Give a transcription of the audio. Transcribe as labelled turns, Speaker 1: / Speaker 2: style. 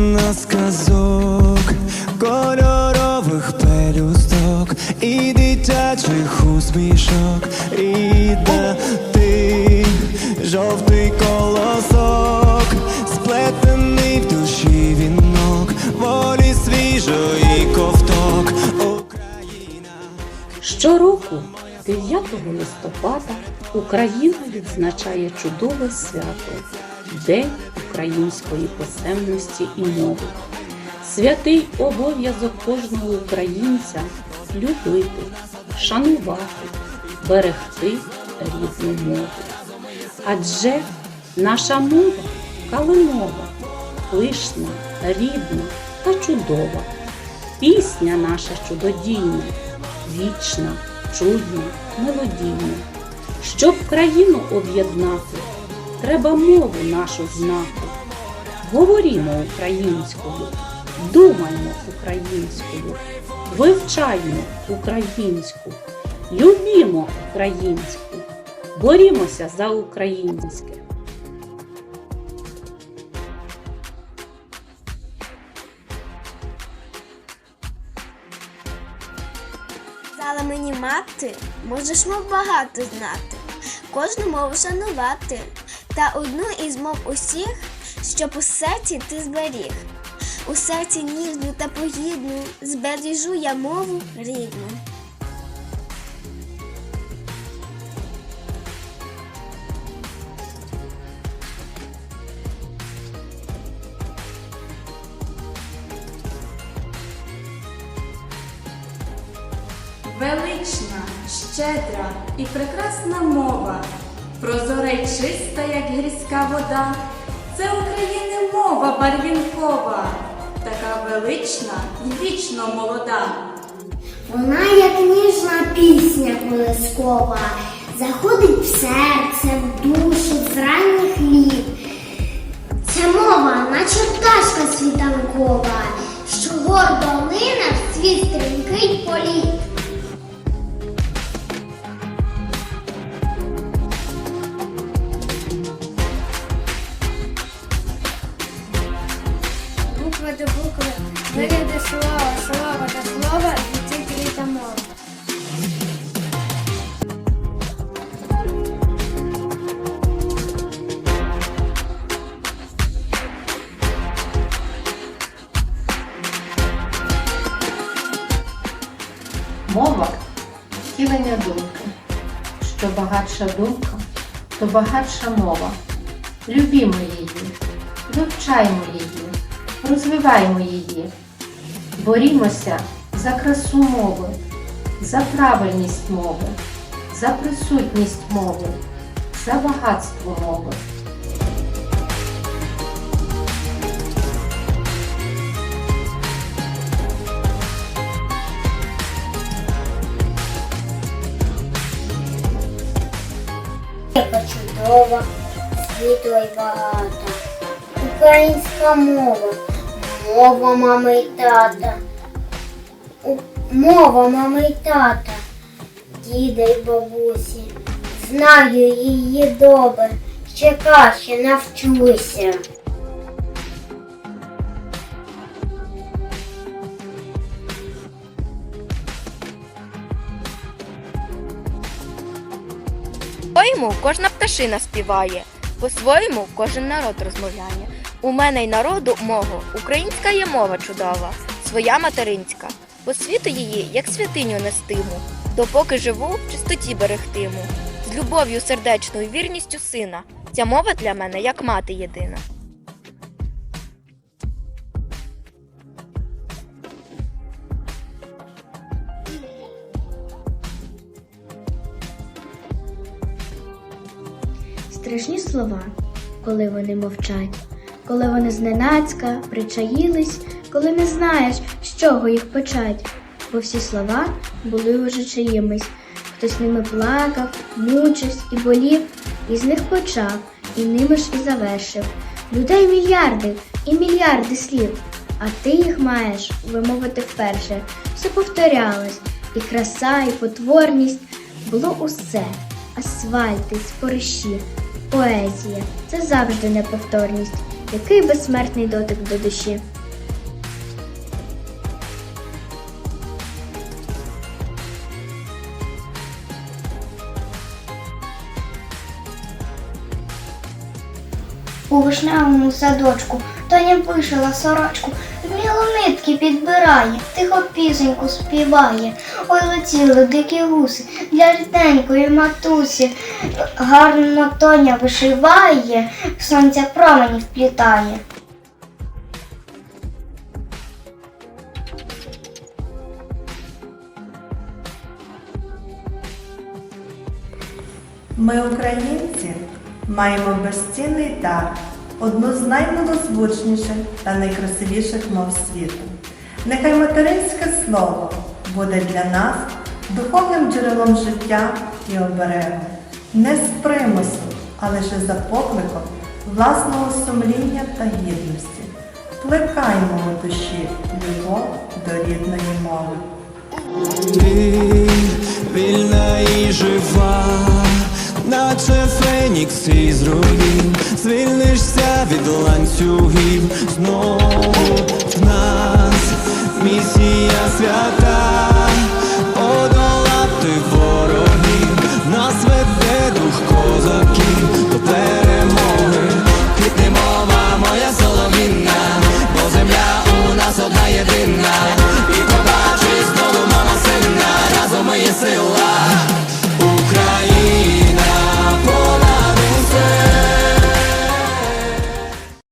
Speaker 1: на сказок кольорових пелюсток і дитячих усмішок, і де ти жовтий колосок, сплетений в душі вінок, волі свіжої ковток Україна.
Speaker 2: Щороку, 9 листопада, Україна відзначає чудове свято. День української писемності і мови. Святий обов'язок кожного українця любити, шанувати, берегти рідну мову. Адже наша мова калинова, пишна, рідна та чудова. Пісня наша чудодійна, вічна, чудна, мелодійна. Щоб країну об'єднати, треба мову нашу знати. Говорімо українською, думаймо українською, вивчаймо українську, любімо українську, борімося за українське.
Speaker 3: Казала мені мати, можеш мов багато знати, кожну мову шанувати, та одну із мов усіх, щоб у серці ти зберіг. У серці ніжну та погідну збережу я мову рідну.
Speaker 4: Велична, щедра і прекрасна мова, прозора й чиста, як гірська вода. Це України мова барвінкова, така велична і вічно молода.
Speaker 5: Вона, як ніжна пісня колискова, заходить в серце, в душу з ранніх літ. Ця мова, наче пташка світанкова, що гордо лине в свій стрімкий
Speaker 6: виряди слова, слова до слова, вчителі та мова.
Speaker 7: Мова втілення думки. Що багатша думка, то багатша мова. Любімо її, вивчаймо її, розвиваймо її. Борімося за красу мови, за правильність мови, за присутність мови, за багатство мови.
Speaker 5: Чудова, світла й багата. Українська мова, мова мами й тата. Мова мами й тата, діда й бабусі. Знаю її добре, ще краще навчуся.
Speaker 8: По-своєму кожна пташина співає, по-своєму кожен народ розмовляє. У мене й народу мого, українська є мова чудова, своя материнська. По світу її, як святиню нестиму, допоки живу, в чистоті берегтиму. З любов'ю сердечною, вірністю сина. Ця мова для мене як мати єдина.
Speaker 9: Страшні слова, коли вони мовчать, коли вони зненацька причаїлись, коли не знаєш, з чого їх почать, бо всі слова були уже чиїмись. Хтось ними плакав, мучився і болів, і з них почав, і ними ж і завершив. Людей мільярди і мільярди слів, а ти їх маєш вимовити вперше. Все повторялось, і краса, і потворність було усе асфальти, спориші, поезія це завжди неповторність, який безсмертний дотик до душі.
Speaker 5: У вишневому садочку Тоня вишила сорочку вміло нитки підбирає, тихо пісеньку співає. Ой, летіли дикі гуси для рідненької матусі. Гарно Тоня вишиває, сонця промені вплітає.
Speaker 10: Ми, українці, маємо безцінний дар, одну з наймилозвучніших та найкрасивіших мов світу. Нехай материнське слово буде для нас духовним джерелом життя і оберегом, не з примусу, а лише за покликом власного сумління та гідності. Плекаймо у душі любов до рідної мови.
Speaker 1: Ти вільна і жива, фенікс свій з руїн звільнишся від ланцюгів знову в нас.